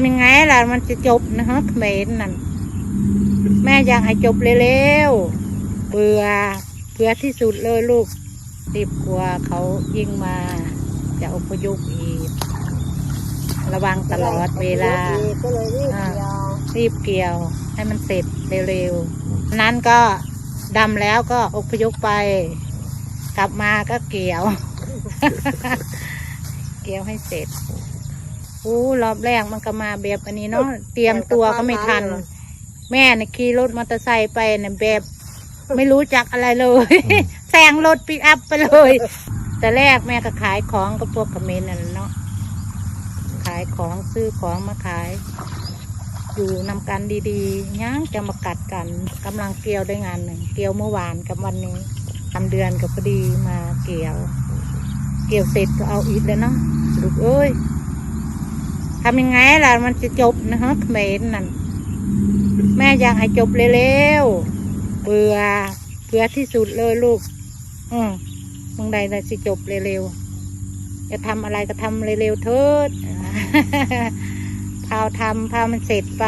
ำยังไงล่ะมันจะจบนะฮะเขมรนั่นแม่อยากให้จบเร็วๆเบื่อเบื่อที่สุดเลยลูกรีบกลัวเขายิงมา จะอพยพอีก ระวังตลอดเวลาก็เลยรีบเดียวรีบเกี่ยว ให้มันเสร็จเร็วๆนั้นก็ดำแล้วก็อพยพไป กลับมาก็เกี่ยว เกี่ยวให้เสร็จ อู้รอบแรกมันก็มาแบบอันนี้เนาะเตรียมตัวก็ไม่ทัน แม่เนี่ยขี่รถมอเตอร์ไซค์ไปเนี่ยแบบ ไม่รู้จักอะไรเลยแซงรถปิกอัพไปเลย แต่แรกแม่ก็ขายของกับพวกคอมเขมนต์นั่นแหละเนาะขายของซื้อของมาขาย อยู่นำกันดีๆย่างจะมากัดกันกำลังเกี่ยวได้งานหนึ่งเกี่ยวเมื่อวานกับวันนี้ทำเดือนกับพอดีมาเกี่ยว เกี่ยวเสร็จก็เอาอีกเลยเนาะลูกเอ้ย ทำยังไงล่ะมันจะจบนะฮะเขมรนั่นแม่อยากให้จบเร็วๆเบื่อเบื่อที่สุดเลยลูก อืมมึงใดเลยสิจบเร็วๆจะทำอะไรก็ทำเร็วๆเถิดพาวทำพามันเสร็จไป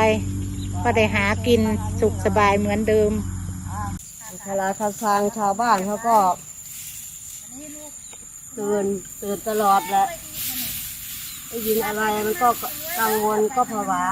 ก็ได้หากินสุขสบายเหมือนเดิมเวลาทาทางชาวบ้านเขาก็เตื่นเตื่นตลอดแหละ ได้ยินอะไรมันก็กังวลก็ผวา